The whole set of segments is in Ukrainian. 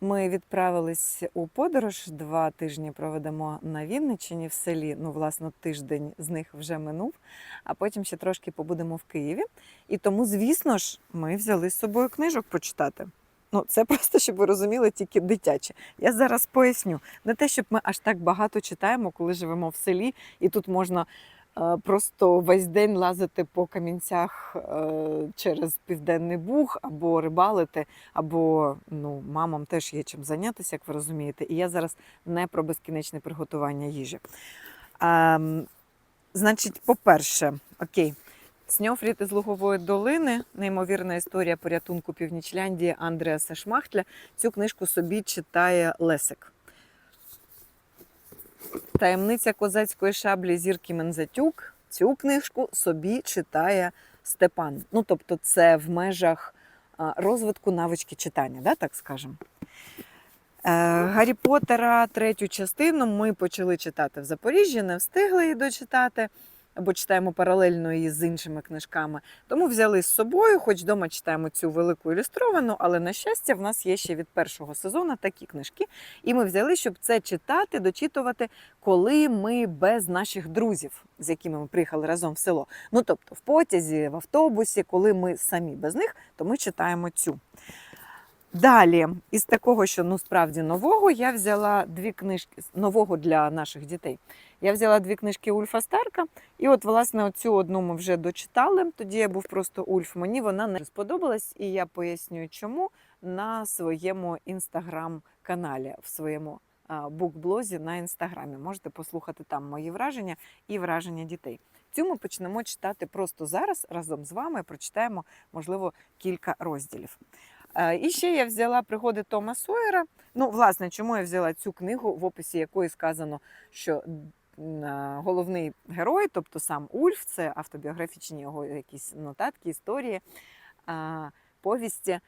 Ми відправились у подорож. Два тижні проведемо на Вінниччині в селі. Ну, власне, тиждень з них вже минув, а потім ще трошки побудемо в Києві. І тому, звісно ж, ми взяли з собою книжок почитати. Ну, це просто, щоб ви розуміли, тільки дитяче. Я зараз поясню. Не те, щоб ми аж так багато читаємо, коли живемо в селі, і тут можна просто весь день лазити по камінцях е, через Південний Буг або рибалити, або ну, мамам теж є чим зайнятися, як ви розумієте. І я зараз не про безкінечне приготування їжі. А, значить, по-перше, окей. Сньофріт із Лугової долини, неймовірна історія порятунку Північляндії Андреаса Шмахтля. Цю книжку собі читає Лесик. Таємниця козацької шаблі Зірки Мензатюк. Цю книжку собі читає Степан. Ну, тобто, це в межах розвитку навички читання, да, так скажемо. Е, Гаррі Поттера третю частину ми почали читати в Запоріжжі, не встигли її дочитати, бо читаємо паралельно її з іншими книжками. Тому взяли з собою, хоч вдома читаємо цю велику ілюстровану, але на щастя, в нас є ще від першого сезону такі книжки. І ми взяли, щоб це читати, дочитувати, коли ми без наших друзів, з якими ми приїхали разом в село. Ну тобто в потязі, в автобусі, коли ми самі без них, то ми читаємо цю. Далі, із такого, що ну справді нового, я взяла дві книжки нового для наших дітей. Я взяла дві книжки Ульфа Старка, і от, власне, оцю одну ми вже дочитали. Тоді я був просто Ульф. Мені вона не сподобалась, і я пояснюю, чому на своєму інстаграм-каналі, в своєму букблозі на інстаграмі. Можете послухати там мої враження і враження дітей. Цю ми почнемо читати просто зараз разом з вами. Прочитаємо, можливо, кілька розділів. Е, І ще я взяла пригоди Тома Сойера. Ну, власне, чому я взяла цю книгу, в описі якої сказано, що е, головний герой, тобто сам Ульф, це автобіографічні його якісь нотатки, історії, повісті.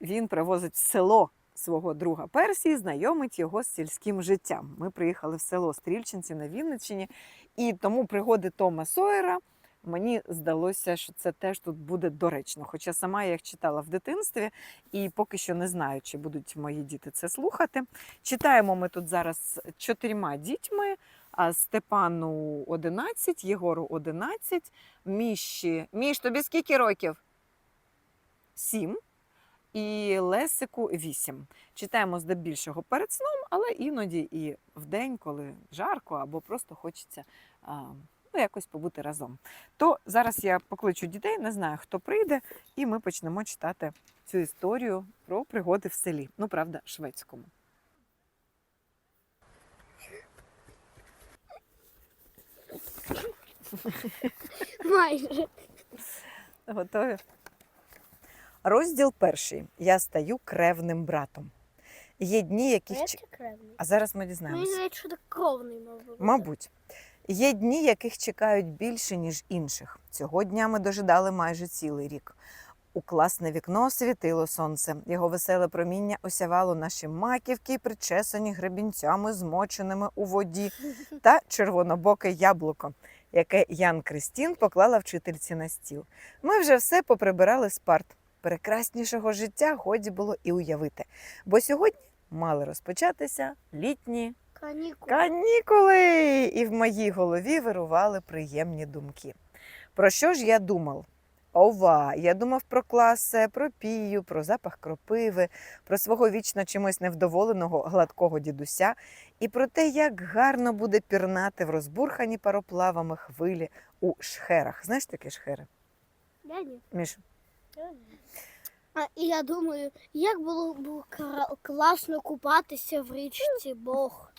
Він привозить в село свого друга Персії, знайомить його з сільським життям. Ми приїхали в село Стрільчинці на Вінниччині, і тому пригоди Тома Сойера мені здалося, що це теж тут буде доречно. Хоча сама я їх читала в дитинстві і поки що не знаю, чи будуть мої діти це слухати. Читаємо ми тут зараз чотирма дітьми. Степану 11, Єгору 11, Міші. Міш, тобі скільки років? Сім. І Лесику 8. Читаємо здебільшого перед сном, але іноді і в день, коли жарко або просто хочеться а, ну, якось побути разом. То зараз я покличу дітей, не знаю, хто прийде, і ми почнемо читати цю історію про пригоди в селі. Ну, правда, шведському. Майже. Готові? Розділ перший. Я стаю кревним братом. Є дні, яких а зараз ми дізнаємося. Мені дізнаємося. здається, що це кровний мабуть. Мабуть, є дні, яких чекають більше, ніж інших. Цього дня ми дожидали майже цілий рік. У класне вікно світило сонце. Його веселе проміння осявало наші маківки, причесані гребінцями, змоченими у воді, та червонобоке яблуко, яке Ян Кристін поклала вчительці на стіл. Ми вже все поприбирали з парт. Прекраснішого життя годі було і уявити, бо сьогодні мали розпочатися літні Канікули. Канікули! І в моїй голові вирували приємні думки. Про що ж я думав? Ова, я думав про класе, про пію, про запах кропиви, про свого вічно чимось невдоволеного гладкого дідуся і про те, як гарно буде пірнати в розбурхані пароплавами хвилі у шхерах. Знаєш такі шхери? Я ні. Міш, Я ні. А, і я думаю, як було б класно купатися в річці Бог.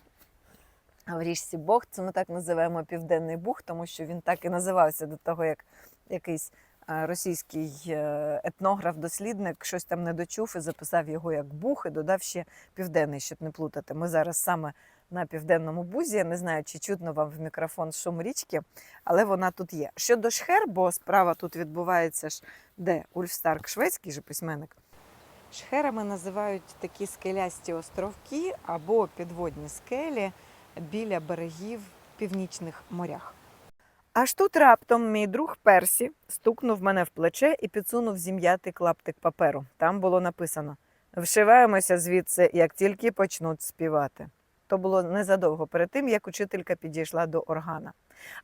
В річці Бог, це ми так називаємо Південний Буг, тому що він так і називався до того, як якийсь е, російський е, етнограф-дослідник щось там не дочув і записав його як Буг і додав ще Південний, щоб не плутати. Ми зараз саме на Південному Бузі. Я не знаю, чи чутно вам в мікрофон шум річки, але вона тут є. Щодо Шхер, бо справа тут відбувається ж де Ульф Старк, шведський же письменник. Шхерами називають такі скелясті островки або підводні скелі біля берегів північних морях. Аж тут раптом мій друг Персі стукнув мене в плече і підсунув зім'ятий клаптик паперу. Там було написано Вшиваємося звідси, як тільки почнуть співати. То було незадовго перед тим, як учителька підійшла до органа.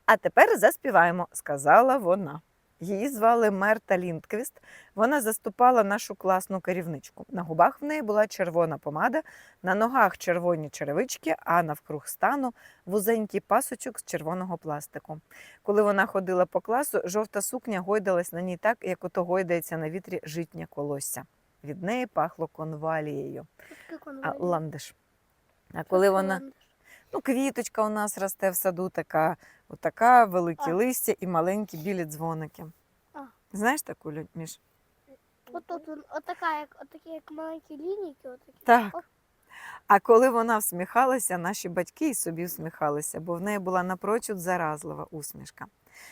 А тепер заспіваємо, сказала вона. Її звали Мерта Ліндквіст. Вона заступала нашу класну керівничку. На губах в неї була червона помада, на ногах червоні черевички, а навкруг стану вузенький пасочок з червоного пластику. Коли вона ходила по класу, жовта сукня гойдалась на ній так, як ото гойдається на вітрі житнє колосся. Від неї пахло конвалією, а ландиш. А коли вона Ну, квіточка у нас росте в саду, така, отака, великі А. листя і маленькі білі дзвоники. А. Знаєш таку Міш? От тут отака, як, отакі, як маленькі лінійки, отакі. Так. А коли вона всміхалася, наші батьки і собі всміхалися, бо в неї була напрочуд заразлива усмішка.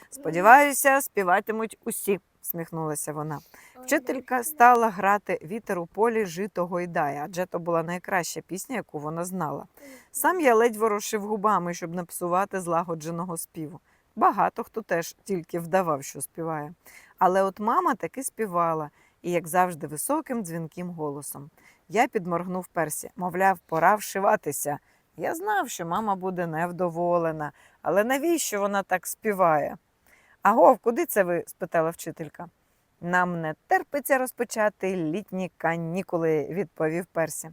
Сподіваюся, співатимуть усі, всміхнулася вона. Вчителька стала грати вітер у полі жито гойдає, адже то була найкраща пісня, яку вона знала. Сам я ледь ворушив губами, щоб не псувати злагодженого співу. Багато хто теж тільки вдавав, що співає. Але от мама таки співала, і, як завжди, високим дзвінким голосом. Я підморгнув персі, мовляв, пора вшиватися. Я знав, що мама буде невдоволена, але навіщо вона так співає? Агов, куди це ви? спитала вчителька. Нам не терпиться розпочати літні канікули, відповів Персі.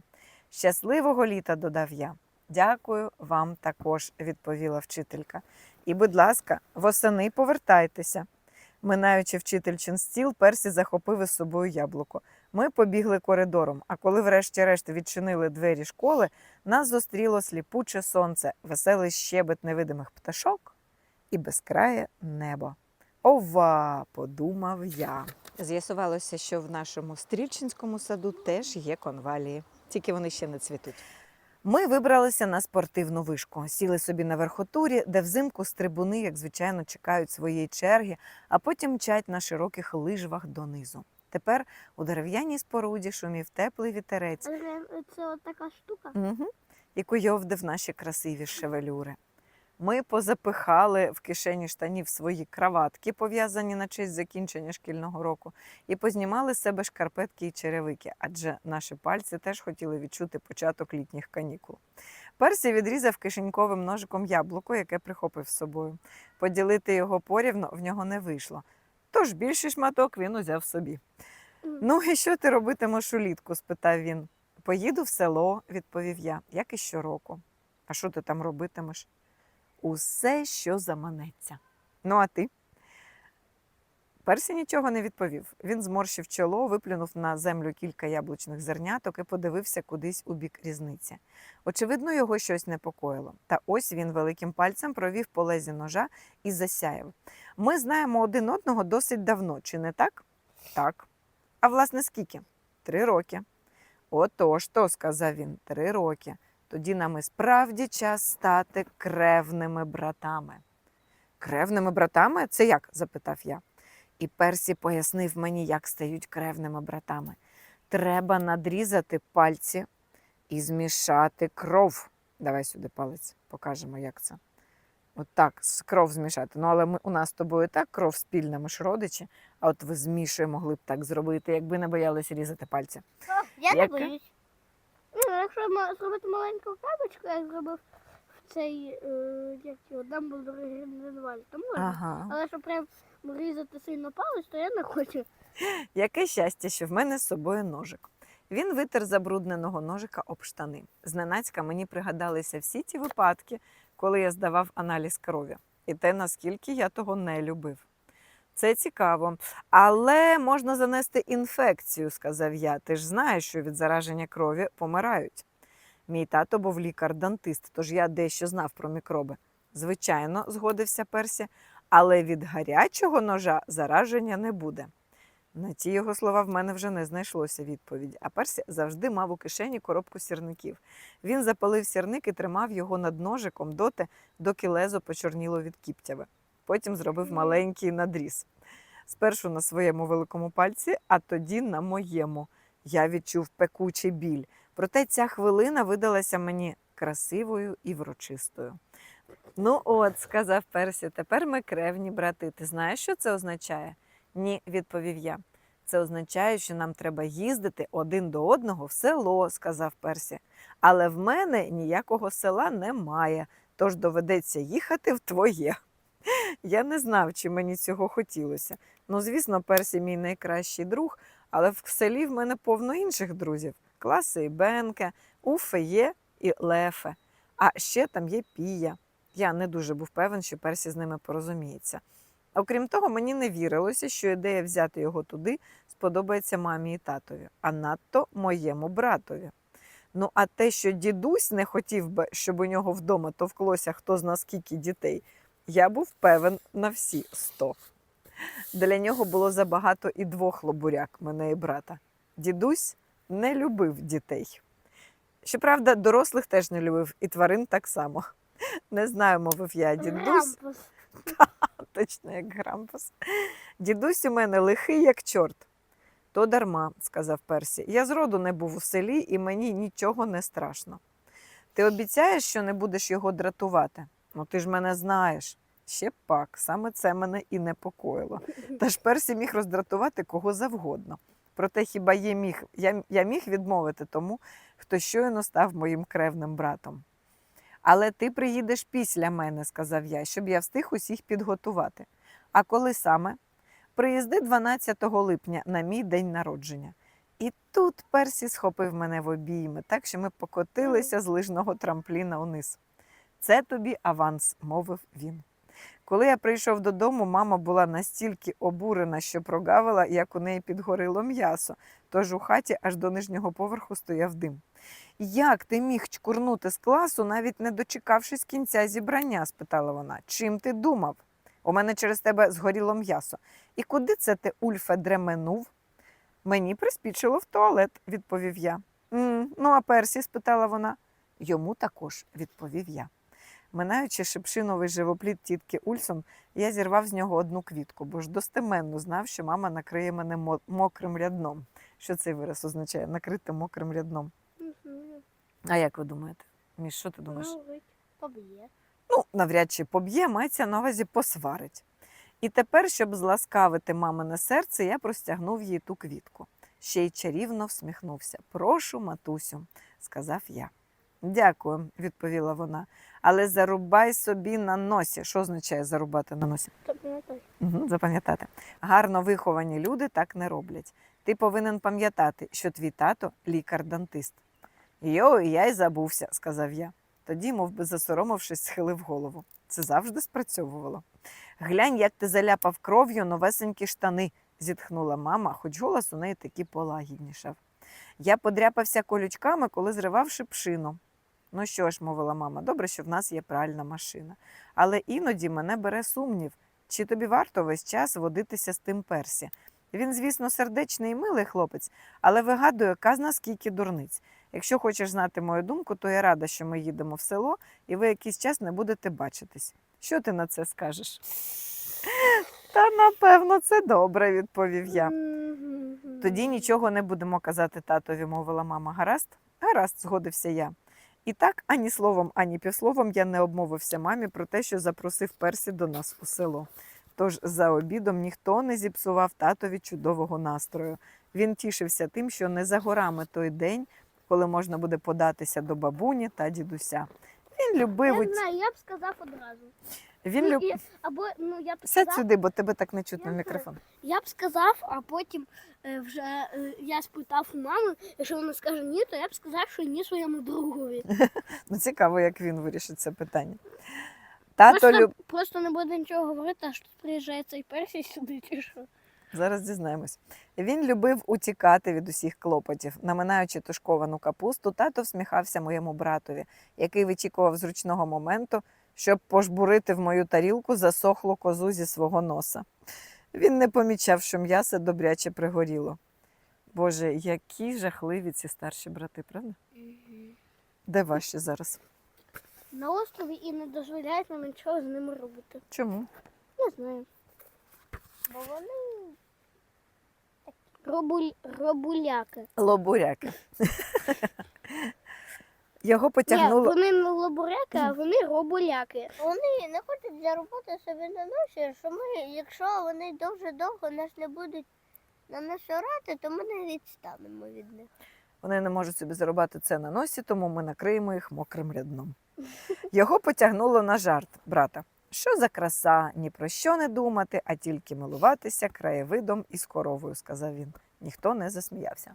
Щасливого літа, додав я. Дякую вам також, відповіла вчителька. І, будь ласка, восени повертайтеся. Минаючи вчительчин стіл, Персі захопив із собою яблуко. Ми побігли коридором, а коли врешті-решт відчинили двері школи, нас зустріло сліпуче сонце, веселий щебет невидимих пташок і безкрає небо. Ова, подумав я. З'ясувалося, що в нашому стрільчинському саду теж є конвалії, тільки вони ще не цвітуть. Ми вибралися на спортивну вишку, сіли собі на верхотурі, де взимку стрибуни, як звичайно, чекають своєї черги, а потім мчать на широких лижвах донизу. Тепер у дерев'яній споруді шумів теплий вітерець, Це от така штука. угу. і куйовдив наші красиві шевелюри. Ми позапихали в кишені штанів свої краватки, пов'язані на честь закінчення шкільного року, і познімали з себе шкарпетки і черевики, адже наші пальці теж хотіли відчути початок літніх канікул. Персі відрізав кишеньковим ножиком яблуко, яке прихопив з собою. Поділити його порівно в нього не вийшло. Тож більший шматок він узяв собі. Ну і що ти робитимеш улітку? спитав він. Поїду в село, відповів я, як і щороку. А що ти там робитимеш? Усе, що заманеться. Ну, а ти? Персі нічого не відповів. Він зморщив чоло, виплюнув на землю кілька яблучних зерняток і подивився кудись у бік різниці. Очевидно, його щось непокоїло. Та ось він великим пальцем провів по лезі ножа і засяяв. Ми знаємо один одного досить давно, чи не так? Так. А власне скільки? Три роки. Отож то, сказав він, три роки. Тоді нам і справді час стати кревними братами. Кревними братами? Це як? запитав я. І Персі пояснив мені, як стають кревними братами. Треба надрізати пальці і змішати кров. Давай сюди палець, покажемо, як це. От так, кров змішати. Ну, але ми, у нас з тобою так кров спільна, ми ж родичі. А от ви з Мішою могли б так зробити, якби не боялись різати пальці. Я не Яке? боюсь. Ну, якщо зробити маленьку крабочку, як зробив в цей, е, як його, Дамблдор і Грінденвальд, то можна. Ага. Але щоб прям різати сильно палець, то я не хочу. Яке щастя, що в мене з собою ножик. Він витер забрудненого ножика об штани. Зненацька мені пригадалися всі ті випадки, коли я здавав аналіз крові, і те, наскільки я того не любив. Це цікаво. Але можна занести інфекцію, сказав я. Ти ж знаєш, що від зараження крові помирають. Мій тато був лікар-дантист, тож я дещо знав про мікроби. Звичайно, згодився Персі, але від гарячого ножа зараження не буде. На ті його слова в мене вже не знайшлося відповіді, а Персі завжди мав у кишені коробку сірників. Він запалив сірник і тримав його над ножиком доти, доки лезо почорніло від кіптяви. Потім зробив маленький надріз. Спершу на своєму великому пальці, а тоді на моєму. Я відчув пекучий біль. Проте ця хвилина видалася мені красивою і врочистою. Ну, от, сказав Персі, тепер ми кревні брати. Ти знаєш, що це означає? Ні, відповів я. Це означає, що нам треба їздити один до одного в село, сказав Персі. Але в мене ніякого села немає, тож доведеться їхати в твоє. Я не знав, чи мені цього хотілося. Ну, звісно, Персі мій найкращий друг, але в селі в мене повно інших друзів: класи і Бенке, Уфе є і Лефе. А ще там є Пія. Я не дуже був певен, що Персі з ними порозуміється. Окрім того, мені не вірилося, що ідея взяти його туди сподобається мамі і татові, а надто моєму братові. Ну, а те, що дідусь не хотів би, щоб у нього вдома товклося хто зна скільки дітей, я був певен на всі сто. Для нього було забагато і двох лобуряк, мене і брата. Дідусь не любив дітей. Щоправда, дорослих теж не любив, і тварин так само. Не знаю, мовив я, дідусь. Грампус. Точно як грампус. Дідусь у мене лихий, як чорт. То дарма, сказав Персі. Я зроду не був у селі і мені нічого не страшно. Ти обіцяєш, що не будеш його дратувати? Ну ти ж мене знаєш. Ще пак, саме це мене і непокоїло. Та ж Персі міг роздратувати кого завгодно. Проте хіба є міг, я, я міг відмовити тому, хто щойно став моїм кревним братом. Але ти приїдеш після мене, сказав я, щоб я встиг усіх підготувати. А коли саме? Приїзди 12 липня на мій день народження. І тут Персі схопив мене в обійми, так що ми покотилися з лижного трампліна униз. Це тобі аванс, мовив він. Коли я прийшов додому, мама була настільки обурена, що прогавила, як у неї підгорило м'ясо, тож у хаті аж до нижнього поверху стояв дим. Як ти міг чкурнути з класу, навіть не дочекавшись кінця зібрання? спитала вона. Чим ти думав? У мене через тебе згоріло м'ясо. І куди це ти, Ульфе, дременув? Мені приспічило в туалет, відповів я. «М, ну, а Персі? спитала вона. Йому також, відповів я. Минаючи шипшиновий живопліт тітки Ульсон, я зірвав з нього одну квітку, бо ж достеменно знав, що мама накриє мене мокрим рядном. Що цей вираз означає? Накрити мокрим рядном. А як ви думаєте? Міш, що ти думаєш? Говорить, поб'є. Ну, навряд чи поб'є, мається на увазі посварить. І тепер, щоб зласкавити мамине серце, я простягнув їй ту квітку. Ще й чарівно всміхнувся. Прошу, матусю, сказав я. Дякую, відповіла вона. Але зарубай собі на носі. Що означає зарубати на носі? Запам'ятай. Угу, запам'ятати. Гарно виховані люди так не роблять. Ти повинен пам'ятати, що твій тато лікар-дантист. Йо, я й забувся, сказав я. Тоді, мов би засоромившись, схилив голову. Це завжди спрацьовувало. Глянь, як ти заляпав кров'ю новесенькі штани, зітхнула мама, хоч голос у неї таки полагіднішав. Я подряпався колючками, коли зривав шипшину. Ну що ж, мовила мама, добре, що в нас є пральна машина. Але іноді мене бере сумнів, чи тобі варто весь час водитися з тим персі. Він, звісно, сердечний і милий хлопець, але вигадує казна скільки дурниць. Якщо хочеш знати мою думку, то я рада, що ми їдемо в село, і ви якийсь час не будете бачитись. Що ти на це скажеш? Та напевно, це добре, відповів я. Тоді нічого не будемо казати татові, мовила мама. Гаразд? Гаразд, згодився я. І так ані словом, ані півсловом я не обмовився мамі про те, що запросив Персі до нас у село. Тож за обідом ніхто не зіпсував татові чудового настрою. Він тішився тим, що не за горами той день, коли можна буде податися до бабуні та дідуся. Він любив. Я знаю, я б сказав одразу. Він люб... і- Або, ну, я б Сядь сказав, сюди, бо тебе так не чутно в Я мікрофон. я б сказав, а потім е, вже е, я спитав у мами, якщо вона скаже ні, то я б сказав, що ні своєму другові. Ну, цікаво, як він вирішить це питання. Тато Просто, люб... просто не буде нічого говорити, аж тут приїжджає цей персій сюди, чи що. Зараз дізнаємось. Він любив утікати від усіх клопотів. Наминаючи тушковану капусту, тато всміхався моєму братові, який вичікував зручного моменту, щоб пожбурити в мою тарілку засохлу козу зі свого носа. Він не помічав, що м'ясо добряче пригоріло. Боже, які жахливі ці старші брати, правда? Де ваші зараз? На острові і не дозволяють нам нічого з ними робити. Чому? Не знаю. Бо вони робуль... робуляки. Лобуряки. Його Ні, вони не лобуряки, а вони робуляки. Вони не хочуть заробити собі на носі, що ми, якщо вони дуже довго нас не будуть на насорати, то ми не відстанемо від них. Вони не можуть собі заробити це на носі, тому ми накриємо їх мокрим рядном. Його потягнуло на жарт брата. Що за краса, ні про що не думати, а тільки милуватися краєвидом із коровою, сказав він. Ніхто не засміявся.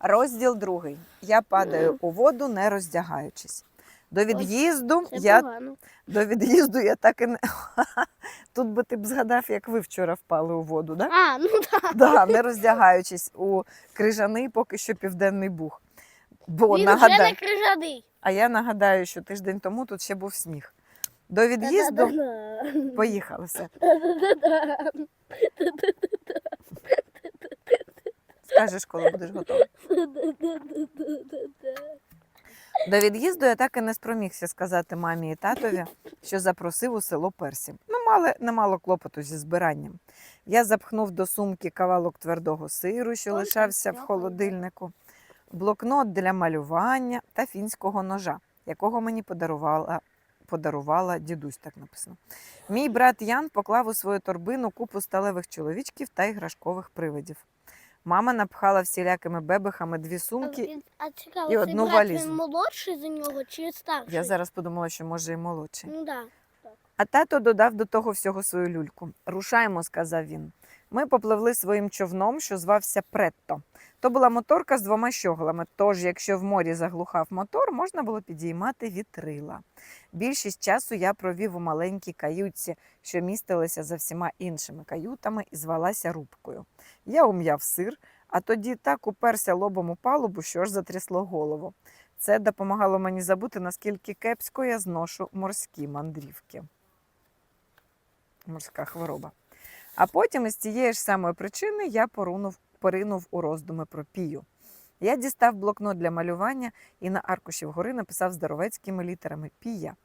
Розділ другий. Я падаю у воду, не роздягаючись. До від'їзду Це я погано. до від'їзду я так і не тут би ти б згадав, як ви вчора впали у воду, да? А, ну так. Да, не роздягаючись у крижаний поки що південний бух. Бо Він вже не крижаний. а я нагадаю, що тиждень тому тут ще був сніг. До від'їзду поїхали все. Скажеш, коли будеш готовий. До від'їзду я так і не спромігся сказати мамі і татові, що запросив у село Персі. Ну, мали немало клопоту зі збиранням. Я запхнув до сумки кавалок твердого сиру, що лишався в холодильнику, блокнот для малювання та фінського ножа, якого мені подарувала. Подарувала дідусь, так написано. Мій брат Ян поклав у свою торбину купу сталевих чоловічків та іграшкових привидів. Мама напхала всілякими бебехами дві сумки. він- А цікаво, і одну брат, валізу. Він молодший за нього чи старший? Я зараз подумала, що може і молодший. Ну да. А тато додав до того всього свою люльку. Рушаймо, сказав він. Ми попливли своїм човном, що звався Претто. То була моторка з двома щоглами, тож, якщо в морі заглухав мотор, можна було підіймати вітрила. Більшість часу я провів у маленькій каютці, що містилася за всіма іншими каютами і звалася рубкою. Я ум'яв сир, а тоді так уперся лобом у палубу, що аж затрясло голову. Це допомагало мені забути, наскільки кепсько я зношу морські мандрівки. Морська хвороба. А потім із цієї ж самої причини я порунув, поринув у роздуми про пію. Я дістав блокнот для малювання і на аркуші вгори написав здоровецькими літерами Пія.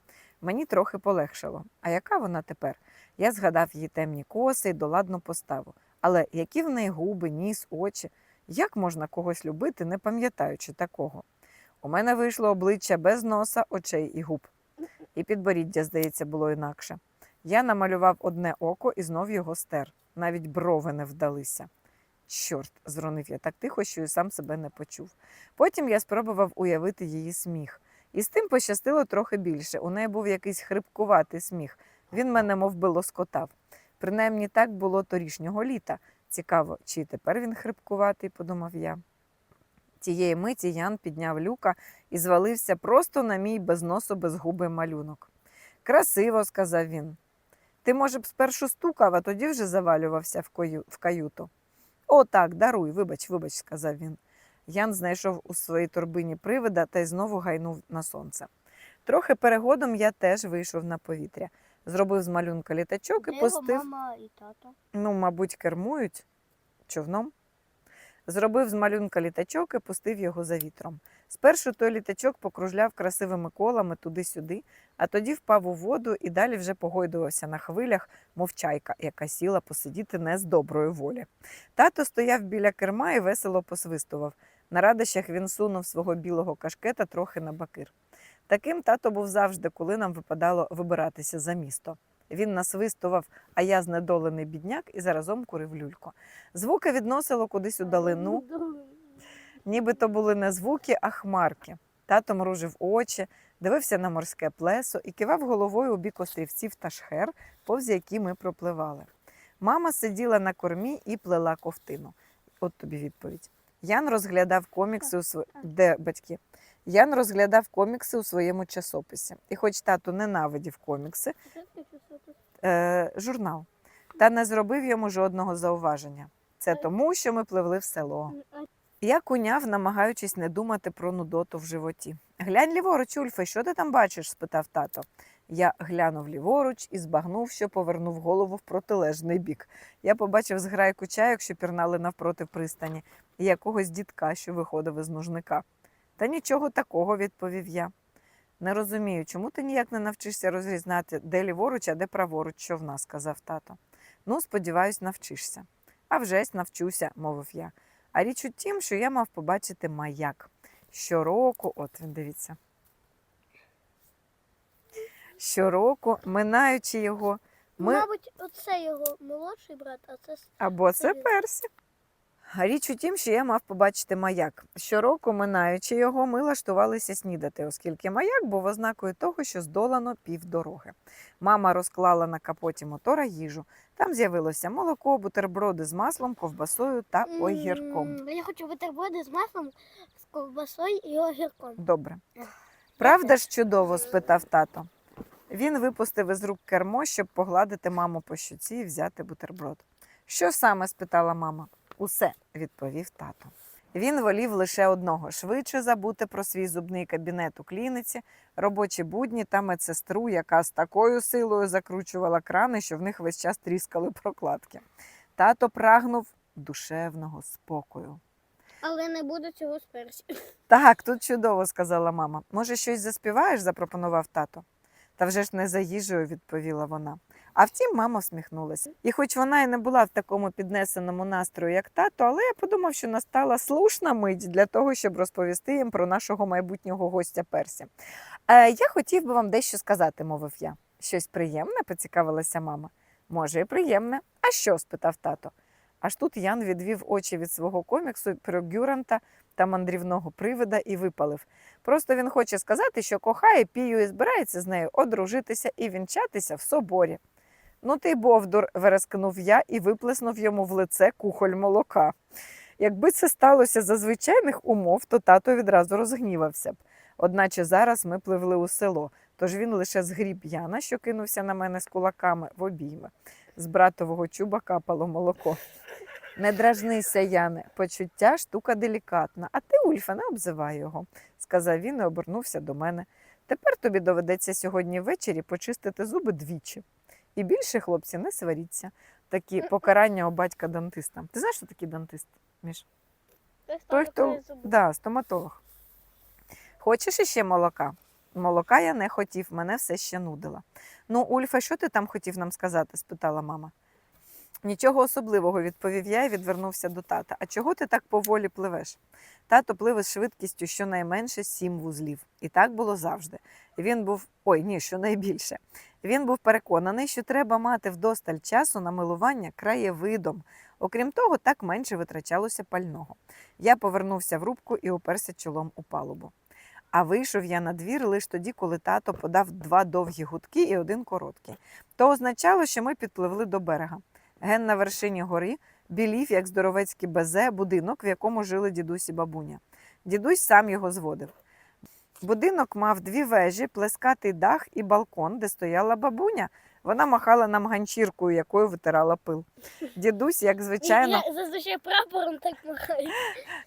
Мені трохи полегшало. А яка вона тепер? Я згадав її темні коси і доладну поставу. Але які в неї губи, ніс, очі? Як можна когось любити, не пам'ятаючи такого? У мене вийшло обличчя без носа, очей і губ. І підборіддя, здається, було інакше. Я намалював одне око і знов його стер. Навіть брови не вдалися. Чорт, зронив я так тихо, що і сам себе не почув. Потім я спробував уявити її сміх. І з тим пощастило трохи більше. У неї був якийсь хрипкуватий сміх. Він мене мов би лоскотав. Принаймні так було торішнього літа. Цікаво, чи тепер він хрипкуватий, подумав я. Тієї миті Ян підняв люка і звалився просто на мій без носу, без губи малюнок. Красиво, сказав він. Ти, може б, спершу стукав, а тоді вже завалювався в, кою... в каюту. О, так, даруй, вибач, вибач, сказав він. Ян знайшов у своїй торбині привида та й знову гайнув на сонце. Трохи перегодом я теж вийшов на повітря, зробив з малюнка літачок Де і його пустив мама і тато? ну, мабуть, кермують човном. Зробив з малюнка літачок і пустив його за вітром. Спершу той літачок покружляв красивими колами туди-сюди, а тоді впав у воду і далі вже погойдувався на хвилях, мов чайка, яка сіла посидіти не з доброї волі. Тато стояв біля керма і весело посвистував. На радощах він сунув свого білого кашкета трохи на бакир. Таким тато був завжди, коли нам випадало вибиратися за місто. Він насвистував, а я знедолений бідняк і заразом курив люльку. Звуки відносило кудись у далину, ніби то були не звуки, а хмарки. Тато мружив очі, дивився на морське плесо і кивав головою у бік острівців та шхер, повз які ми пропливали. Мама сиділа на кормі і плела ковтину. От тобі відповідь. Ян розглядав комікси у сво... де батьки. Ян розглядав комікси у своєму часописі. І хоч тато ненавидів комікси, е, журнал, та не зробив йому жодного зауваження. Це тому, що ми пливли в село. Я куняв, намагаючись не думати про нудоту в животі. Глянь ліворуч, Ульфе, що ти там бачиш? спитав тато. Я глянув ліворуч і збагнув, що повернув голову в протилежний бік. Я побачив зграйку чайок, що пірнали навпроти пристані, і якогось дідка, що виходив із нужника. Та нічого такого, відповів я. Не розумію, чому ти ніяк не навчишся розрізнати, де ліворуч, а де праворуч човна, сказав тато. Ну, сподіваюсь, навчишся. А вже навчуся, мовив я. А річ у тім, що я мав побачити маяк. Щороку, от він дивіться. Щороку, минаючи його, ми Мабуть, оце його молодший брат, а це або це Це- Персі. Річ у тім, що я мав побачити маяк. Щороку, минаючи його, ми лаштувалися снідати, оскільки маяк був ознакою того, що здолано півдороги. Мама розклала на капоті мотора їжу. Там з'явилося молоко, бутерброди з маслом, ковбасою та огірком. Я хочу бутерброди з маслом, з ковбасою і огірком. Добре. Правда ж чудово? спитав тато. Він випустив із рук кермо, щоб погладити маму по щуці і взяти бутерброд. Що саме? спитала мама. Усе, відповів тато. Він волів лише одного швидше забути про свій зубний кабінет у клініці, робочі будні та медсестру, яка з такою силою закручувала крани, що в них весь час тріскали прокладки. Тато прагнув душевного спокою. Але не буде цього спершу. Так, тут чудово, сказала мама. Може, щось заспіваєш? запропонував тато. Та вже ж не за їжею, відповіла вона. А втім, мама всміхнулася. І хоч вона і не була в такому піднесеному настрою, як тато, але я подумав, що настала слушна мить для того, щоб розповісти їм про нашого майбутнього гостя Персі. Е, я хотів би вам дещо сказати, мовив я. Щось приємне, поцікавилася мама. Може, і приємне. А що? спитав тато. Аж тут Ян відвів очі від свого коміксу про Гюранта та мандрівного привида і випалив. Просто він хоче сказати, що кохає пію і збирається з нею одружитися і вінчатися в соборі. Ну ти бовдур, верескнув я і виплеснув йому в лице кухоль молока. Якби це сталося за звичайних умов, то тато відразу розгнівався б. Одначе зараз ми пливли у село, тож він лише згріб Яна, що кинувся на мене з кулаками в обійми. З братового чуба капало молоко. Не дражнися, Яне, почуття штука делікатна, а ти, Ульфа, не обзивай його, сказав він і обернувся до мене. Тепер тобі доведеться сьогодні ввечері почистити зуби двічі. І більше, хлопці, не сваріться. Такі покарання у батька дантиста. Ти знаєш, що такий дантист? Міш? Той, хто да, стоматолог. Хочеш іще молока? Молока я не хотів, мене все ще нудило. Ну, Ульфа, що ти там хотів нам сказати? спитала мама. Нічого особливого, відповів я і відвернувся до тата. А чого ти так поволі пливеш? Тато плив із швидкістю щонайменше сім вузлів. І так було завжди. Він був ой, ні, щонайбільше. Він був переконаний, що треба мати вдосталь часу на милування краєвидом. Окрім того, так менше витрачалося пального. Я повернувся в рубку і уперся чолом у палубу. А вийшов я на двір лише тоді, коли тато подав два довгі гудки і один короткий. То означало, що ми підпливли до берега. Ген на вершині гори білів, як здоровецький безе, будинок, в якому жили дідусь і бабуня. Дідусь сам його зводив. Будинок мав дві вежі, плескатий дах і балкон, де стояла бабуня. Вона махала нам ганчіркою, якою витирала пил. Дідусь, як звичайно, Я зазвичай прапором так махаю.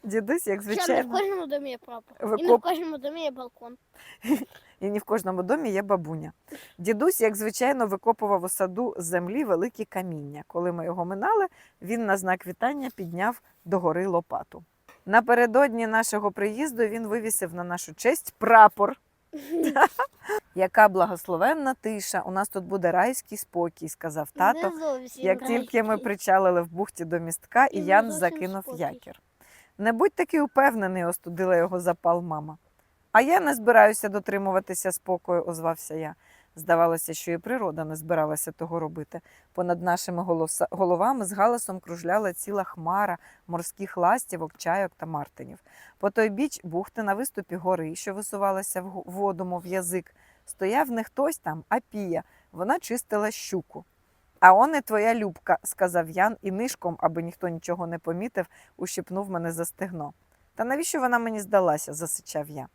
дідусь, як звичайно, Ще не в кожному домі є прапор. І не в кожному домі є балкон. і не в кожному домі є бабуня. Дідусь, як звичайно, викопував у саду з землі великі каміння. Коли ми його минали, він на знак вітання підняв догори лопату. Напередодні нашого приїзду він вивісив на нашу честь прапор. Яка благословенна тиша. У нас тут буде райський спокій, сказав тато. Як тільки ми причалили в бухті до містка, і Ян закинув якір. Не будь такий упевнений, остудила його запал мама. А я не збираюся дотримуватися спокою, озвався я. Здавалося, що і природа не збиралася того робити. Понад нашими голоса- головами з галасом кружляла ціла хмара морських ластівок, чайок та мартинів. По той біч бухти на виступі гори, що висувалася в воду, мов язик, стояв не хтось там, а пія. Вона чистила щуку. А он і твоя любка, сказав Ян і нишком, аби ніхто нічого не помітив, ущипнув мене за стегно. Та навіщо вона мені здалася? засичав я.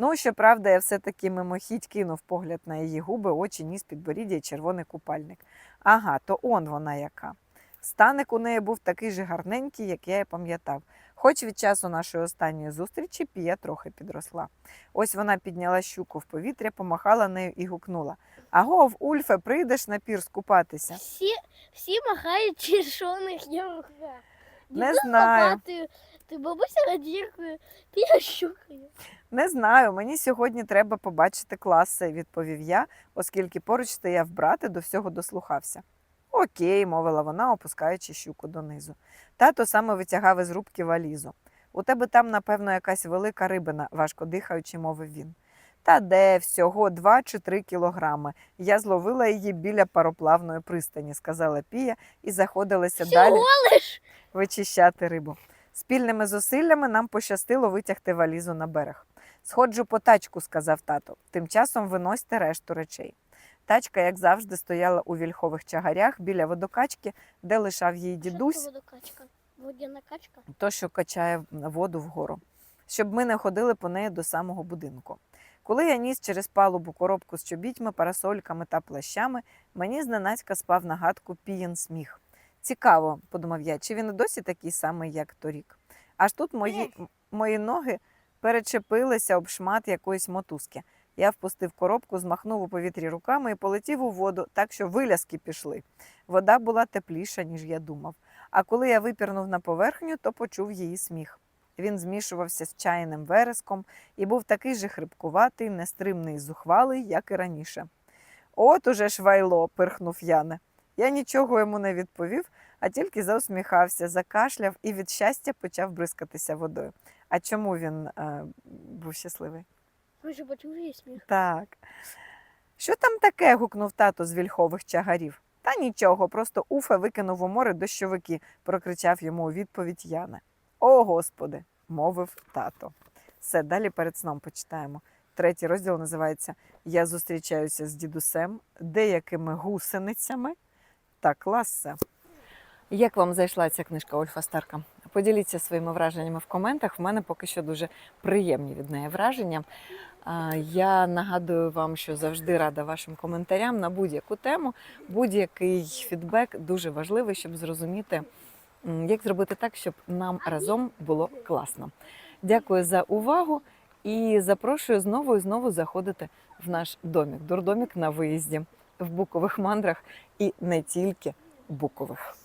Ну, щоправда, я все-таки мимохідь кинув погляд на її губи, очі, ніс, підборіддя і червоний купальник. Ага, то он вона яка. Станик у неї був такий же гарненький, як я і пам'ятав. Хоч від часу нашої останньої зустрічі пія трохи підросла. Ось вона підняла щуку в повітря, помахала нею і гукнула. Агов, Ульфе, прийдеш на пір скупатися? Всі, всі махають, чи що у них є в руках. Не знаю. Ти бабуся радіркою, пія щукою. Не знаю, мені сьогодні треба побачити класи, відповів я, оскільки поруч стояв брат і до всього дослухався. Окей, мовила вона, опускаючи щуку донизу. Тато саме витягав із рубки валізу. У тебе там, напевно, якась велика рибина, важко дихаючи, мовив він. Та де всього 2 чи 3 кілограми. Я зловила її біля пароплавної пристані, сказала Пія і заходилася далі лиш? вичищати рибу. Спільними зусиллями нам пощастило витягти валізу на берег. Сходжу по тачку, сказав тато. Тим часом виносьте решту речей. Тачка, як завжди, стояла у вільхових чагарях біля водокачки, де лишав її дідусь. Що водокачка? Водяна качка? то, що качає воду вгору, щоб ми не ходили по неї до самого будинку. Коли я ніс через палубу коробку з чобітьми, парасольками та плащами, мені зненацька спав на гадку пієн сміх. Цікаво, подумав я, чи він досі такий самий, як торік. Аж тут мої, мої ноги перечепилися об шмат якоїсь мотузки. Я впустив коробку, змахнув у повітрі руками і полетів у воду, так що виляски пішли. Вода була тепліша, ніж я думав. А коли я випірнув на поверхню, то почув її сміх. Він змішувався з чайним вереском і був такий же хрипкуватий, нестримний зухвалий, як і раніше. От уже ж вайло, пирхнув Яне. Я нічого йому не відповів, а тільки заусміхався, закашляв і від щастя почав бризкатися водою. А чому він е, був щасливий? Ви ж почули її сміх? Так. Що там таке? гукнув тато з вільхових чагарів. Та нічого, просто Уфа викинув у море дощовики, прокричав йому у відповідь Яне. О, Господи, мовив тато. Все, далі перед сном почитаємо. Третій розділ називається Я зустрічаюся з дідусем, деякими гусеницями та класе. Як вам зайшла ця книжка Ольфа Старка? Поділіться своїми враженнями в коментах. В мене поки що дуже приємні від неї враження. Я нагадую вам, що завжди рада вашим коментарям на будь-яку тему. Будь-який фідбек дуже важливий, щоб зрозуміти, як зробити так, щоб нам разом було класно. Дякую за увагу і запрошую знову і знову заходити в наш домік. Дурдомік на виїзді в букових мандрах і не тільки букових.